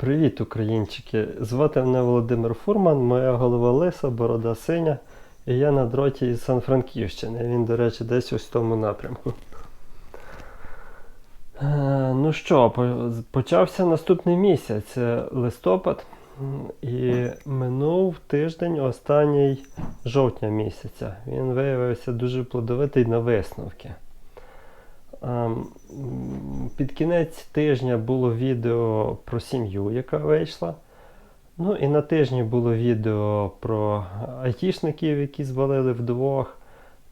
Привіт, українчики! Звати мене Володимир Фурман, моя голова лиса, борода синя. І я на дроті із Сан-Франківщини. Він, до речі, десь ось в тому напрямку. Е, ну що, почався наступний місяць, е, листопад. І минув тиждень останній жовтня місяця. Він виявився дуже плодовитий на висновки. Ем, Під кінець тижня було відео про сім'ю, яка вийшла. Ну і на тижні було відео про айтішників, які звалили вдвох.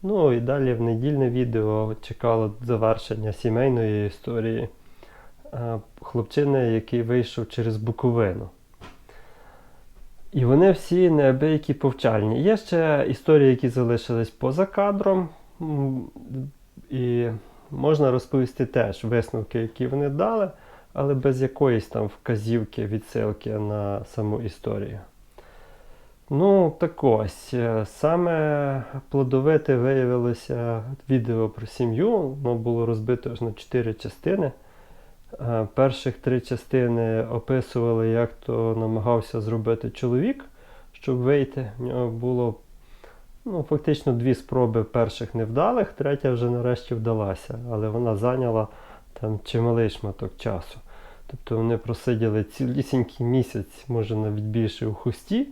Ну і далі в недільне відео чекало завершення сімейної історії е, хлопчини, який вийшов через Буковину. І вони всі неабиякі повчальні. Є ще історії, які залишились поза кадром. І можна розповісти теж висновки, які вони дали, але без якоїсь там вказівки, відсилки на саму історію. Ну, так ось. е, Саме плодовите виявилося відео про сім'ю. Воно було розбито аж на чотири частини. Е, Перших три частини описували, як то намагався зробити чоловік, щоб вийти. В нього було ну, фактично дві спроби перших невдалих, третя вже нарешті вдалася, але вона зайняла там чималий шматок часу. Тобто вони просиділи цілісінький місяць, може навіть більше у хусті,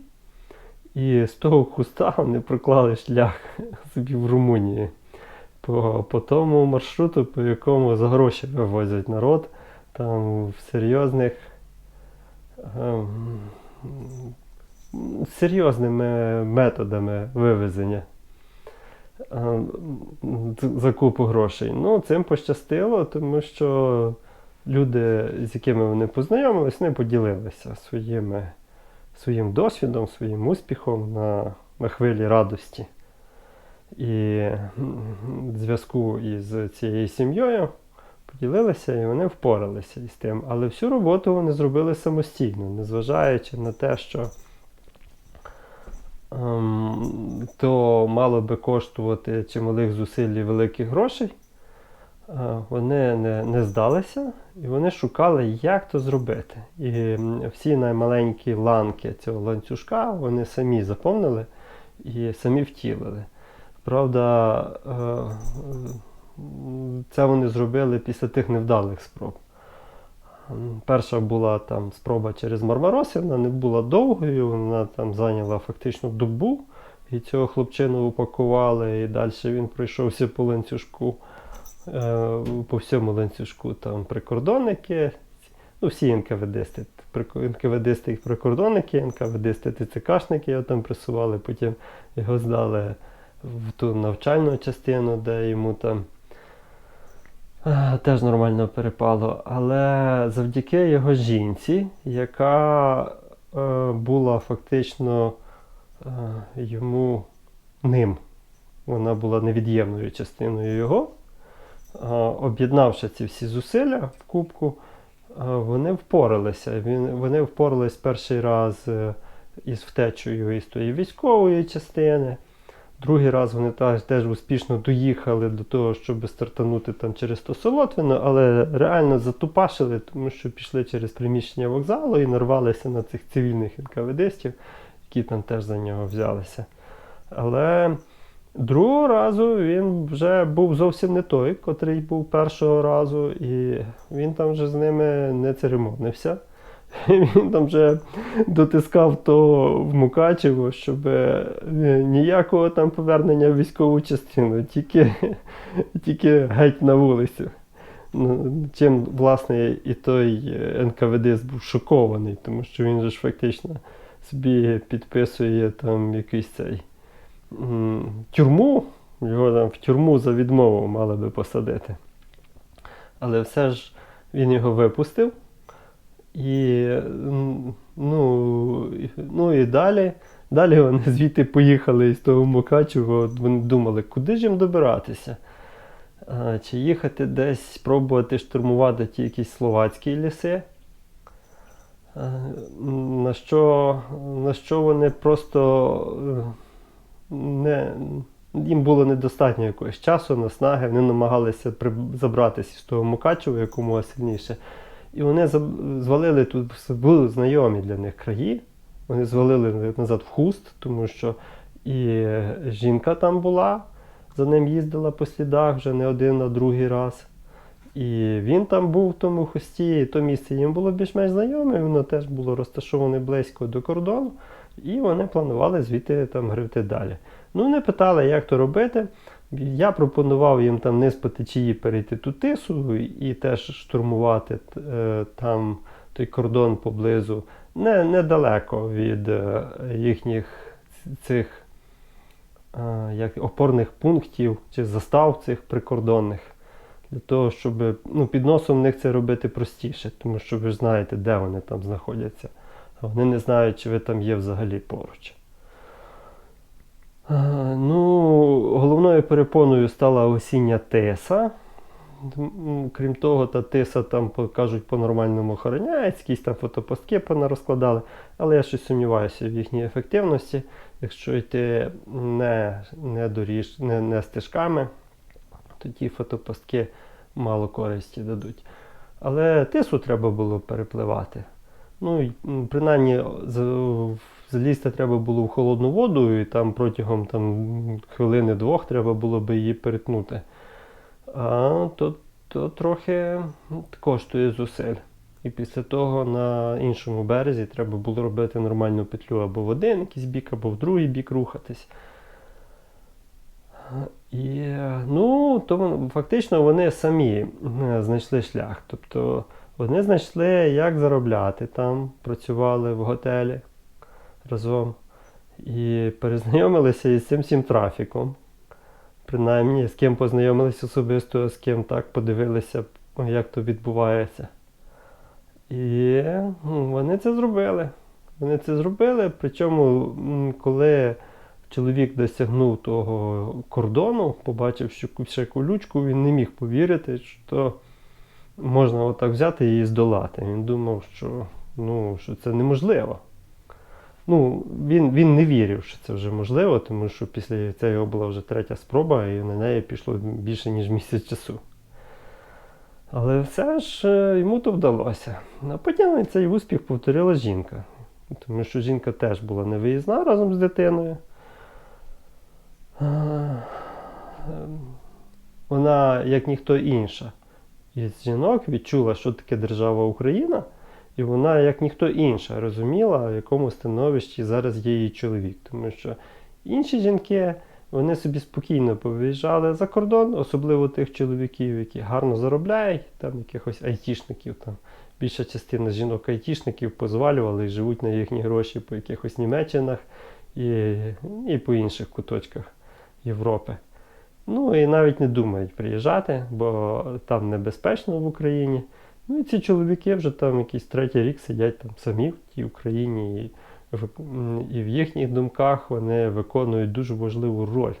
і з того хуста вони проклали шлях собі в Румунії по, по тому маршруту, по якому за гроші вивозять народ, там в серйозних. ем, серйозними методами вивезення е, за купу грошей. Ну, цим пощастило, тому що люди, з якими вони познайомились, не поділилися своїми, своїм досвідом, своїм успіхом на, на хвилі радості. І зв'язку із цією сім'єю поділилися і вони впоралися із тим. Але всю роботу вони зробили самостійно, незважаючи на те, що то мало би коштувати чималих зусиль і великих грошей. Е, Вони не, не здалися і вони шукали, як то зробити. І всі наймаленькі ланки цього ланцюжка вони самі заповнили і самі втілили. Правда, е, це вони зробили після тих невдалих спроб. Перша була там спроба через Мармарос, вона не була довгою, вона там зайняла фактично добу, і цього хлопчину упакували, і далі він пройшовся по ланцюжку, е, по всьому ланцюжку там прикордонники, ну всі НКВДсти, НКВДсти і прикордонники, НКВДсти ТЦКшники його там пресували, потім його здали в ту навчальну частину, де йому там теж нормально перепало. Але завдяки його жінці, яка е, була фактично е, йому ним, вона була невід'ємною частиною його. Е, Об'єднавши ці всі зусилля в кубку, е, вони впоралися. Вони впорались перший раз е, із втечею із тої військової частини. Другий раз вони теж, успішно доїхали до того, щоб стартанути там через Тосолотвино, але реально затупашили, тому що пішли через приміщення вокзалу і нарвалися на цих цивільних НКВДстів, які там теж за нього взялися. Але другого разу він вже був зовсім не той, котрий був першого разу, і він там вже з ними не церемонився. Він там вже дотискав то в Мукачево, щоб е, ніякого там повернення в військову частину, тільки, тільки геть на вулицю. Ну, Чим, власне, і той е, НКВД був шокований, тому що він же ж фактично собі підписує там якийсь цей тюрму, його там в тюрму за відмову мали би посадити. Але все ж він його випустив. І, ну, ну і далі. Далі вони звідти поїхали із того Мукачева. Вони думали, куди ж їм добиратися? Чи їхати десь спробувати штурмувати ті якісь словацькі ліси? На, що, на що вони просто е, не, їм було недостатньо якогось часу, наснаги, вони намагалися при, забратися з того Мукачева якомога сильніше. І вони звалили тут були знайомі для них краї. Вони звалили назад в хуст, тому що і жінка там була, за ним їздила по слідах вже не один, а другий раз. І він там був в тому хусті, і то місце їм було більш-менш знайоме, воно теж було розташоване близько до кордону, і вони планували звідти там гребти далі. Ну, вони питали, як то робити. Я пропонував їм там не з по течії перейти ту тису і теж штурмувати е, там той кордон поблизу, не, недалеко від е, їхніх цих е, як, опорних пунктів чи застав цих прикордонних. Для того, щоб ну, під носом в них це робити простіше, тому що ви ж знаєте, де вони там знаходяться. Вони не знають, чи ви там є взагалі поруч. Е, Ну, головною перепоною стала осіння тиса. Крім того, та тиса там кажуть по-нормальному охороняється, якісь там фотопостки понарозкладали, але я щось сумніваюся в їхній ефективності. Якщо йти не, не, доріж, не, не стежками, то фотопостки мало користі дадуть. Але тису треба було перепливати. Ну, принаймні, залізти треба було в холодну воду, і там протягом там, хвилини-двох треба було би її перетнути. А то, то трохи ну, коштує зусиль. І після того на іншому березі треба було робити нормальну петлю або в один якийсь бік, або в другий бік рухатись. І ну, то фактично вони самі е, знайшли шлях. Тобто вони знайшли, як заробляти там, працювали в готелі разом і перезнайомилися із цим всім трафіком. Принаймні, з ким познайомилися особисто, з ким так подивилися, як то відбувається. І ну, вони це зробили. Вони це зробили. Причому, коли чоловік досягнув того кордону, побачив, що ще колючку, він не міг повірити, що можна отак взяти і здолати. Він думав, що, ну, що це неможливо. Ну, він, він не вірив, що це вже можливо, тому що після це його була вже третя спроба, і на неї пішло більше, ніж місяць часу. Але все ж е, йому то вдалося. А потім цей успіх повторила жінка. Тому що жінка теж була невиїзна разом з дитиною. Ем, Вона, як ніхто інша, із жінок відчула, що таке держава Україна, і вона, як ніхто інша, розуміла, в якому становищі зараз є її чоловік. Тому що інші жінки вони собі спокійно повиїжджали за кордон, особливо тих чоловіків, які гарно заробляють, там якихось айтішників. Там. Більша частина жінок айтішників позвалювали і живуть на їхні гроші по якихось Німеччинах і, і по інших куточках Європи. Ну і навіть не думають приїжджати, бо там небезпечно в Україні. Ну і ці чоловіки вже там якийсь третій рік сидять там самі в тій Україні, і в, і в їхніх думках вони виконують дуже важливу роль.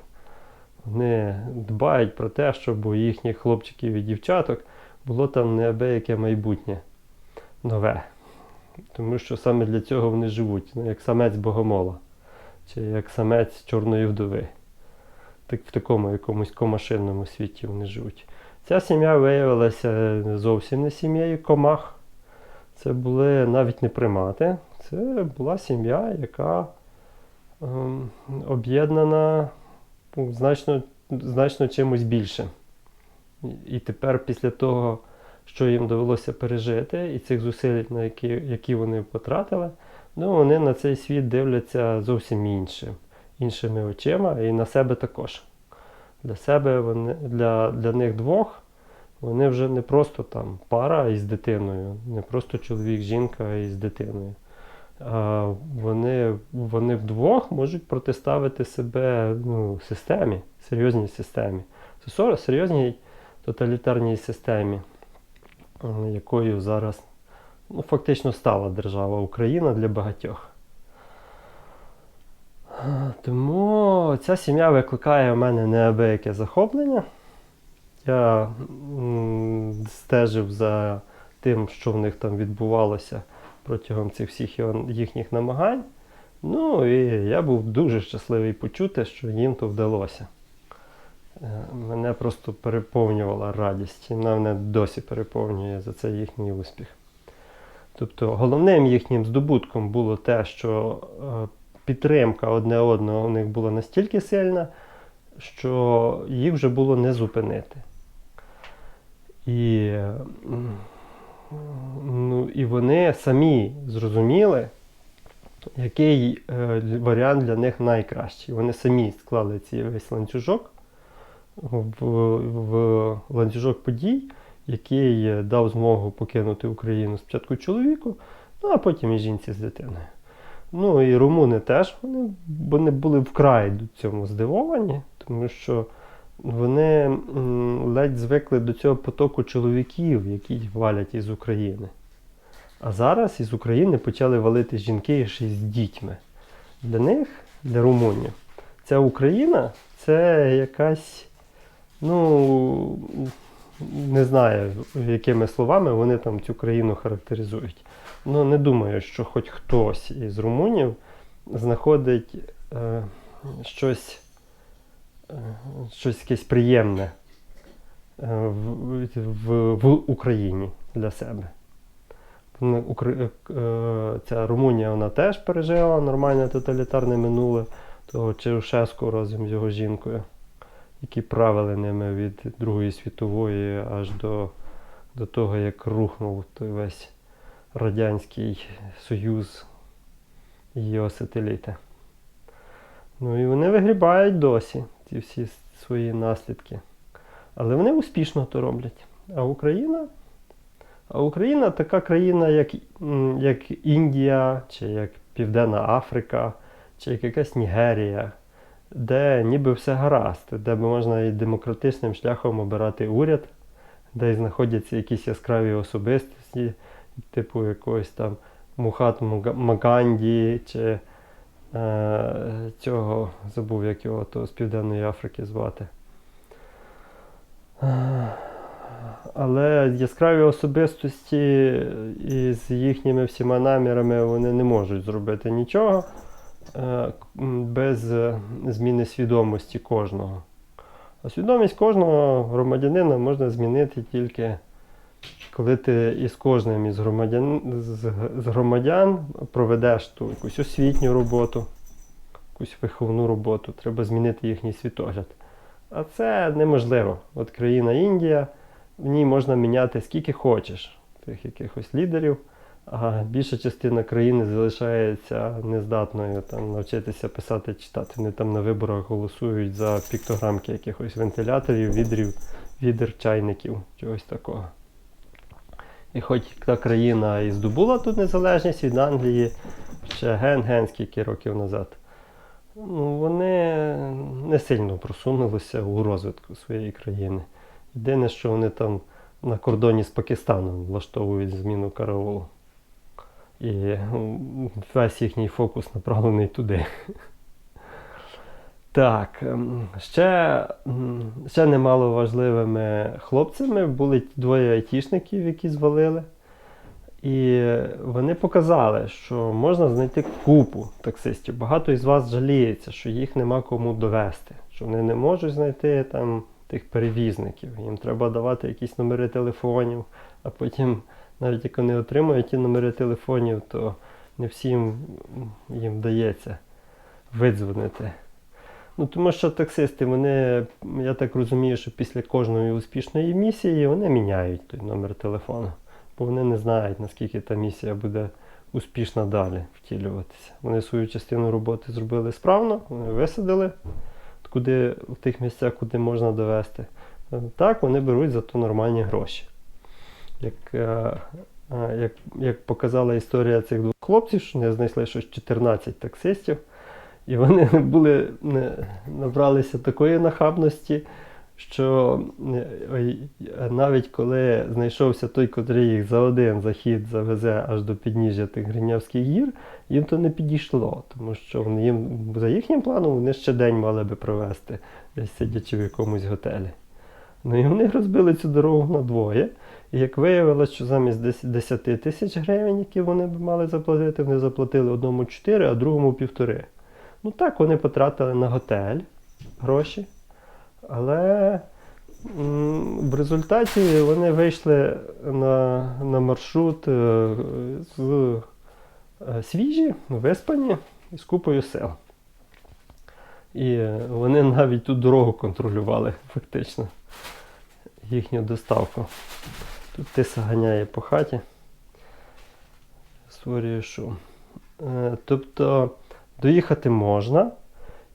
Вони дбають про те, щоб у їхніх хлопчиків і дівчаток було там неабияке майбутнє нове. Тому що саме для цього вони живуть, ну, як самець богомола, чи як самець чорної вдови. Так, в такому якомусь комашинному світі вони живуть. Ця сім'я виявилася зовсім не сім'єю комах. Це були навіть не примати. Це була сім'я, яка ем, об'єднана значно, значно чимось більшим. І тепер, після того, що їм довелося пережити, і цих зусиль, на які, які вони потратили, ну, вони на цей світ дивляться зовсім іншим, іншими очима і на себе також. Для себе вони, для, для них двох вони вже не просто там пара із дитиною, не просто чоловік, жінка із дитиною. А вони, вони вдвох можуть протиставити себе ну, системі, серйозній системі. Серйозній тоталітарній системі, якою зараз ну, фактично стала держава Україна для багатьох. Тому ця сім'я викликає в мене неабияке захоплення. Я стежив за тим, що в них там відбувалося протягом цих всіх їхніх намагань. Ну і я був дуже щасливий почути, що їм то вдалося. Е, Мене просто переповнювала радість, і вона мене досі переповнює за цей їхній успіх. Тобто головним їхнім здобутком було те, що е, підтримка одне одного у них була настільки сильна, що їх вже було не зупинити. І, ну, і вони самі зрозуміли, який е, варіант для них найкращий. Вони самі склали цей весь ланцюжок в, в ланцюжок подій, який дав змогу покинути Україну спочатку чоловіку, ну а потім і жінці з дитиною. Ну і румуни теж вони, вони були вкрай до цьому здивовані, тому що вони ледь звикли до цього потоку чоловіків, які валять із України. А зараз із України почали валити жінки ще з дітьми. Для них, для румунів, ця Україна це якась, ну, не знаю, якими словами вони там цю країну характеризують. Ну, не думаю, що хоч хтось із румунів знаходить е, щось, е, щось якесь приємне е, в, в, в Україні для себе. Ну, Укра- е, Ця Румунія вона теж пережила нормальне тоталітарне минуле того Чаушеску разом з його жінкою, які правили ними від Другої світової аж до, до того, як рухнув той весь Радянський Союз і його сателіти. Ну і вони вигрібають досі ці всі свої наслідки. Але вони успішно то роблять. А Україна? А Україна така країна, як, як Індія, чи як Південна Африка, чи як якась Нігерія, де ніби все гаразд, де можна і демократичним шляхом обирати уряд, де знаходяться якісь яскраві особистості, типу якогось там Мухат Маганді, чи е, цього забув, як його то з Південної Африки звати. Е, Але яскраві особистості із їхніми всіма намірами вони не можуть зробити нічого е, без зміни свідомості кожного. А свідомість кожного громадянина можна змінити тільки коли ти із кожним із громадян, з, громадян проведеш ту якусь освітню роботу, якусь виховну роботу, треба змінити їхній світогляд. А це неможливо. От країна Індія, в ній можна міняти скільки хочеш тих якихось лідерів, а більша частина країни залишається нездатною там, навчитися писати читати. Вони там на виборах голосують за піктограмки якихось вентиляторів, відрів, відер чайників, чогось такого. І хоч та країна і здобула тут незалежність від Англії ще ген-ген скільки років назад, ну, вони не сильно просунулися у розвитку своєї країни. Єдине, що вони там на кордоні з Пакистаном влаштовують зміну караулу. І весь їхній фокус направлений туди. Так, ем, ще, ще немало важливими хлопцями були двоє айтішників, які звалили. І вони показали, що можна знайти купу таксистів. Багато із вас жаліється, що їх нема кому довести, що вони не можуть знайти там тих перевізників. Їм треба давати якісь номери телефонів, а потім, навіть як вони отримують ті номери телефонів, то не всім їм вдається видзвонити. Ну, тому що таксисти, вони, я так розумію, що після кожної успішної місії вони міняють той номер телефону, бо вони не знають, наскільки та місія буде успішна далі втілюватися. Вони свою частину роботи зробили справно, вони висадили куди, в тих місцях, куди можна довести. Так, вони беруть за то нормальні гроші. Як, е, е, як, як показала історія цих двох хлопців, що вони знайшли щось 14 таксистів. І вони були набралися такої нахабності, що е, навіть коли знайшовся той, котрий їх за один захід завезе аж до підніжжя тих Гринявських гір, їм то не підійшло, тому що вони їм за їхнім планом вони ще день мали би провести, десь сидячи в якомусь готелі. Ну і вони розбили цю дорогу на двоє. І як виявилось, що замість 10 10 тисяч гривень, які вони б мали заплатити, вони заплатили одному 4, а другому півтори. Ну так, вони потратили на готель гроші, але В результаті вони вийшли на, на маршрут е, з е, свіжі, виспані з купою сил. І вони навіть ту дорогу контролювали фактично їхню доставку. Тут тиса ганяє по хаті, створює шум. Е, Тобто доїхати можна,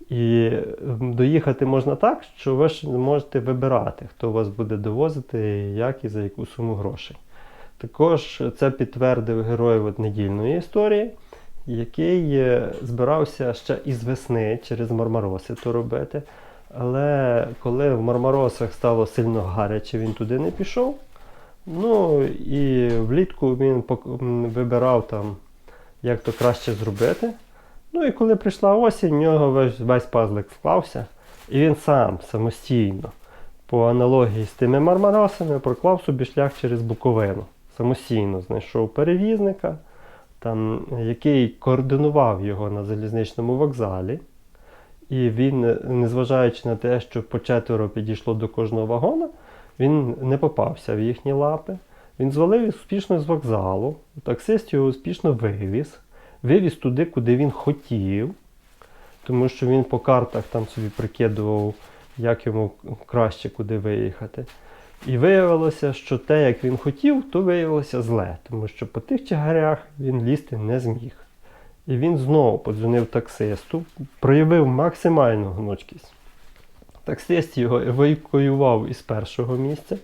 і доїхати можна так, що ви ж можете вибирати, хто вас буде довозити, як і за яку суму грошей. Також це підтвердив герой от недільної історії, який е, збирався ще із весни через Мармароси то робити. Але коли в Мармаросах стало сильно гаряче, він туди не пішов. Ну і влітку він вибирав там, як то краще зробити. Ну і коли прийшла осінь, в нього весь, весь пазлик склався, і він сам самостійно, по аналогії з тими мармаросами, проклав собі шлях через Буковину. Самостійно знайшов перевізника, там, який координував його на залізничному вокзалі. І він, незважаючи на те, що по четверо підійшло до кожного вагона, він не попався в їхні лапи. Він звалив успішно з вокзалу. Таксист його успішно вивіз. Вивіз туди, куди він хотів, тому що він по картах там собі прикидував, як йому краще куди виїхати. І виявилося, що те, як він хотів, то виявилося зле, тому що по тих чагарях він лізти не зміг. І він знову подзвонив таксисту, проявив максимальну гнучкість. Таксист його евакуював із першого місця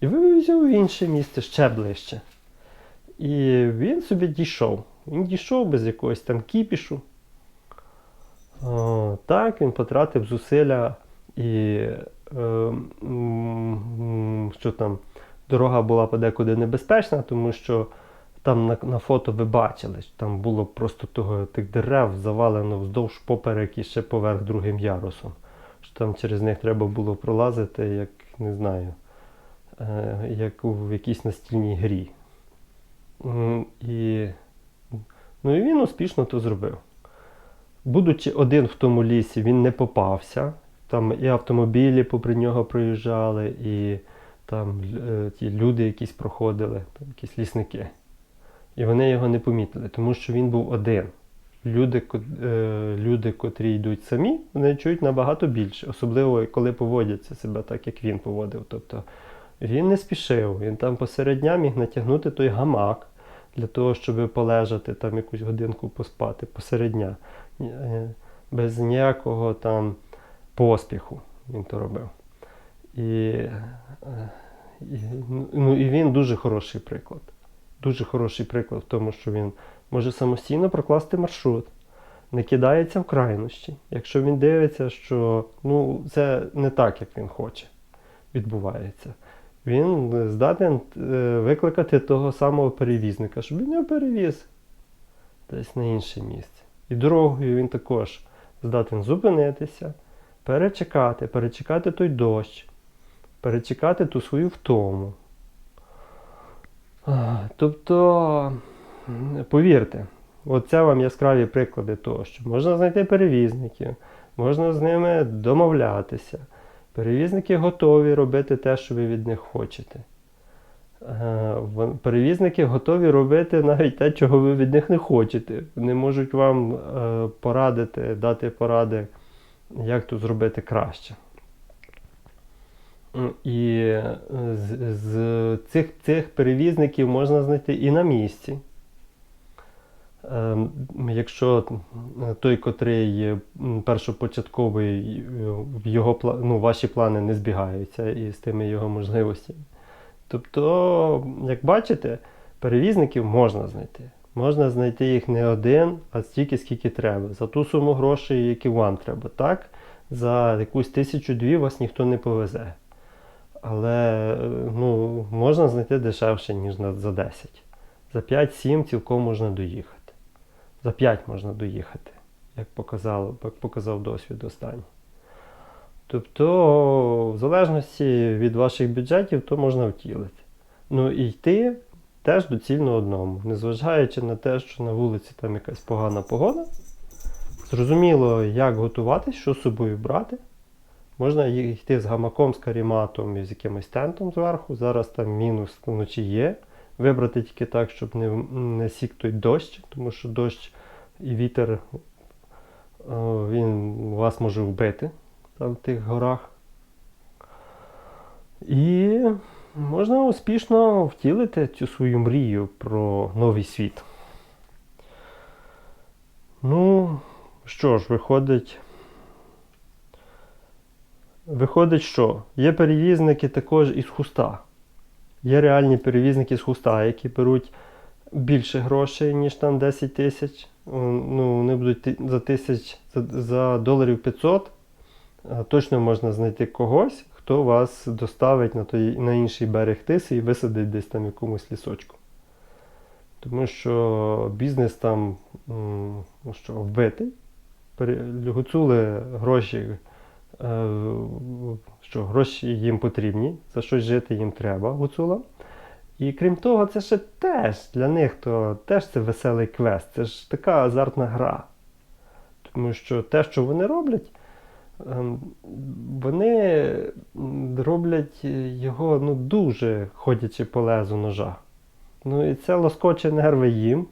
і вивіз в інше місце ще ближче. І він собі дійшов. Він дійшов без якогось там кіпішу. О, так, він потратив зусилля і е, що там, дорога була подекуди небезпечна, тому що там на, на фото ви бачили, що там було просто того, тих дерев завалено вздовж поперек і ще поверх другим ярусом. Що там через них треба було пролазити, як не знаю, е, як у якійсь настільній грі. І, ну і він успішно то зробив. Будучи один в тому лісі, він не попався. Там і автомобілі попри нього проїжджали, і там е, ті люди якісь проходили, там, якісь лісники. І вони його не помітили, тому що він був один. Люди, е, люди, котрі йдуть самі, вони чують набагато більше, особливо коли поводяться себе так, як він поводив. Тобто він не спішив, він там посеред дня міг натягнути той гамак для того, щоб полежати там якусь годинку поспати посеред дня. Е, Без ніякого там поспіху він то робив. І, е, і, ну, і він дуже хороший приклад. Дуже хороший приклад в тому, що він може самостійно прокласти маршрут, не кидається в крайнощі. Якщо він дивиться, що ну, це не так, як він хоче, відбувається. Він здатен е, викликати того самого перевізника, щоб він його перевіз десь на інше місце. І дорогою він також здатен зупинитися, перечекати, перечекати той дощ, перечекати ту свою втому. Тобто, повірте, оце вам яскраві приклади того, що можна знайти перевізників, можна з ними домовлятися. Перевізники готові робити те, що ви від них хочете. Е, Перевізники готові робити навіть те, чого ви від них не хочете. Вони можуть вам е, порадити, дати поради, як тут зробити краще. І е, з, з цих, цих перевізників можна знайти і на місці. Ем, Якщо е, той, котрий першопочатковий, е, його ну, ваші плани не збігаються із тими його можливостями. Тобто, як бачите, перевізників можна знайти. Можна знайти їх не один, а стільки, скільки треба. За ту суму грошей, які вам треба. Так, за якусь тисячу-дві вас ніхто не повезе. Але е, ну, можна знайти дешевше, ніж за 10. За 5-7 цілком можна доїхати. За 5 можна доїхати, як, показало, як показав досвід останній. Тобто, в залежності від ваших бюджетів, то можна втілити. Ну і йти теж доцільно одному, незважаючи на те, що на вулиці там якась погана погода. Зрозуміло, як готуватись, що з собою брати. Можна йти з гамаком, з каріматом і з якимось тентом зверху. Зараз там мінус вночі є. Вибрати тільки так, щоб не, не сік той дощ, тому що дощ і вітер він вас може вбити там в тих горах. І можна успішно втілити цю свою мрію про новий світ. Ну, що ж, виходить. Виходить, що є перевізники також із хуста. Є реальні перевізники з хуста, які беруть більше грошей, ніж там 10 тисяч. Ну, вони будуть за тисяч за, за доларів 500. Точно можна знайти когось, хто вас доставить на, той, на інший берег Тиси і висадить десь там в якомусь лісочку. Тому що бізнес там ну що, вбитий. Гуцули гроші, е, що гроші їм потрібні, за щось жити їм треба гуцулам. І крім того, це ще теж для них то теж це веселий квест, це ж така азартна гра. Тому що те, що вони роблять, ем, вони роблять його ну, дуже ходячи по лезу ножа. Ну і це лоскоче нерви їм.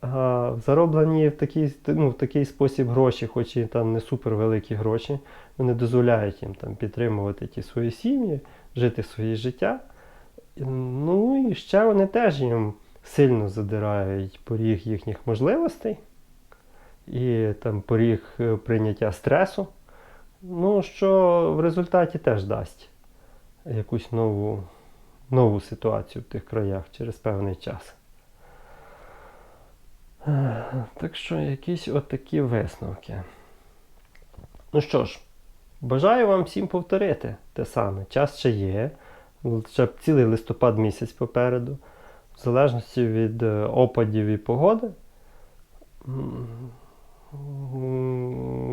А зароблені в такий, ну, в такий спосіб гроші, хоч і там не супервеликі гроші, вони дозволяють їм там підтримувати ті свої сім'ї, жити своє життя. Ну і ще вони теж їм сильно задирають поріг їхніх можливостей і там поріг е, прийняття стресу. Ну, що в результаті теж дасть якусь нову, нову ситуацію в тих краях через певний час. Так що якісь отакі висновки. Ну що ж, бажаю вам всім повторити те саме. Час ще є. Ще цілий листопад місяць попереду. В залежності від е, опадів і погоди.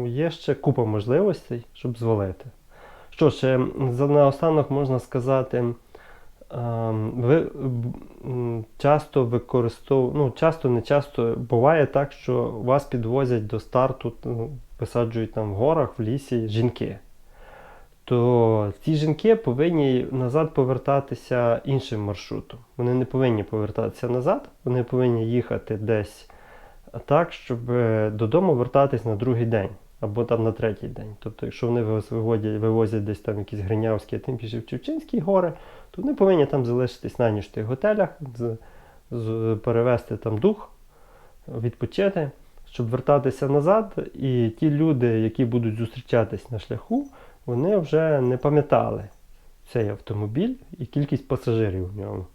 Є ще купа можливостей, щоб звалити. Що ж, е, за наостанок можна сказати, ем, ви часто використовуєте, ну, часто, не часто буває так, що вас підвозять до старту, ну, висаджують там в горах, в лісі жінки. То ці жінки повинні назад повертатися іншим маршрутом. Вони не повинні повертатися назад, вони повинні їхати десь так, щоб е, додому вертатись на другий день або там на третій день. Тобто, якщо вони виводять, вивозять десь там якісь Гринявські, а тим більше в Чевчинські гори, то вони повинні там залишитись на ніч в тих готелях, з, з, перевести там дух, відпочити, щоб вертатися назад. І ті люди, які будуть зустрічатись на шляху, вони вже не пам'ятали цей автомобіль і кількість пасажирів в ньому.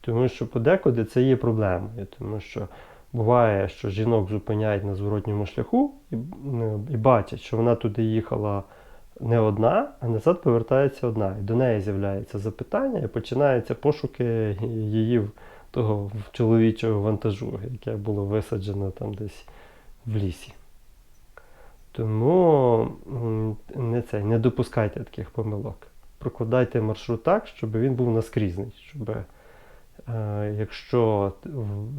Тому що подекуди це є проблемою, тому що буває, що жінок зупиняють на зворотньому шляху і, і бачать, що вона туди їхала не одна, а назад повертається одна. І до неї з'являється запитання, і починаються пошуки її того чоловічого вантажу, яке було висаджено там десь в лісі. Тому не, цей, не допускайте таких помилок. Прокладайте маршрут так, щоб він був наскрізний. Щоб, е, якщо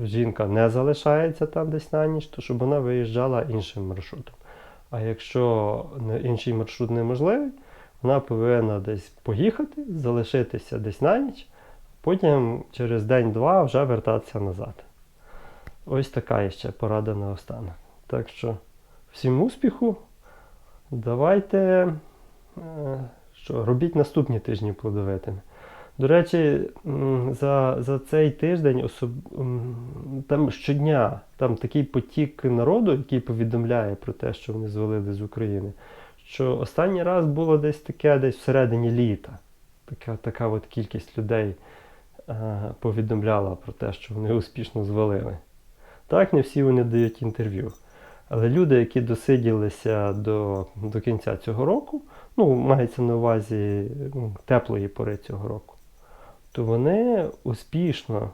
жінка не залишається там десь на ніч, то щоб вона виїжджала іншим маршрутом. А якщо інший маршрут неможливий, вона повинна десь поїхати, залишитися десь на ніч, потім через день-два вже вертатися назад. Ось така ще порада на останок. Так що всім успіху. Давайте е, що, робіть наступні тижні плодовитими. До речі, за, за цей тиждень особ... там щодня там такий потік народу, який повідомляє про те, що вони звалили з України. Що останній раз було десь таке, десь всередині літа. Така, така от кількість людей е, повідомляла про те, що вони успішно звалили. Так, не всі вони дають інтерв'ю. Але люди, які досиділися до, до кінця цього року, ну, мається на увазі ну, теплої пори цього року, то вони успішно,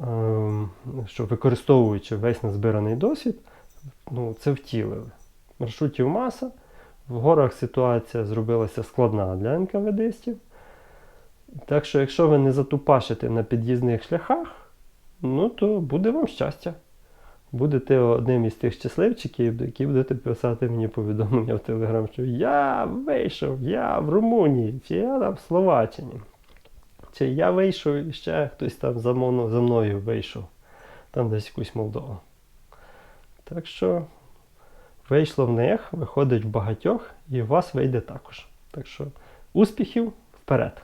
ем, що використовуючи весь назбираний досвід, ну, це втілили. Маршрутів маса, в горах ситуація зробилася складна для НКВДистів. Так що, якщо ви не затупашите на під'їзних шляхах, ну то буде вам щастя. Будете одним із тих щасливчиків, які будете писати мені повідомлення в Телеграм, що я вийшов, я в Румунії, чи я там в Словаччині. Чи я вийшов і ще хтось там за, мно- за мною вийшов, там десь якусь Молдову. Так що вийшло в них, виходить в багатьох, і у вас вийде також. Так що успіхів вперед!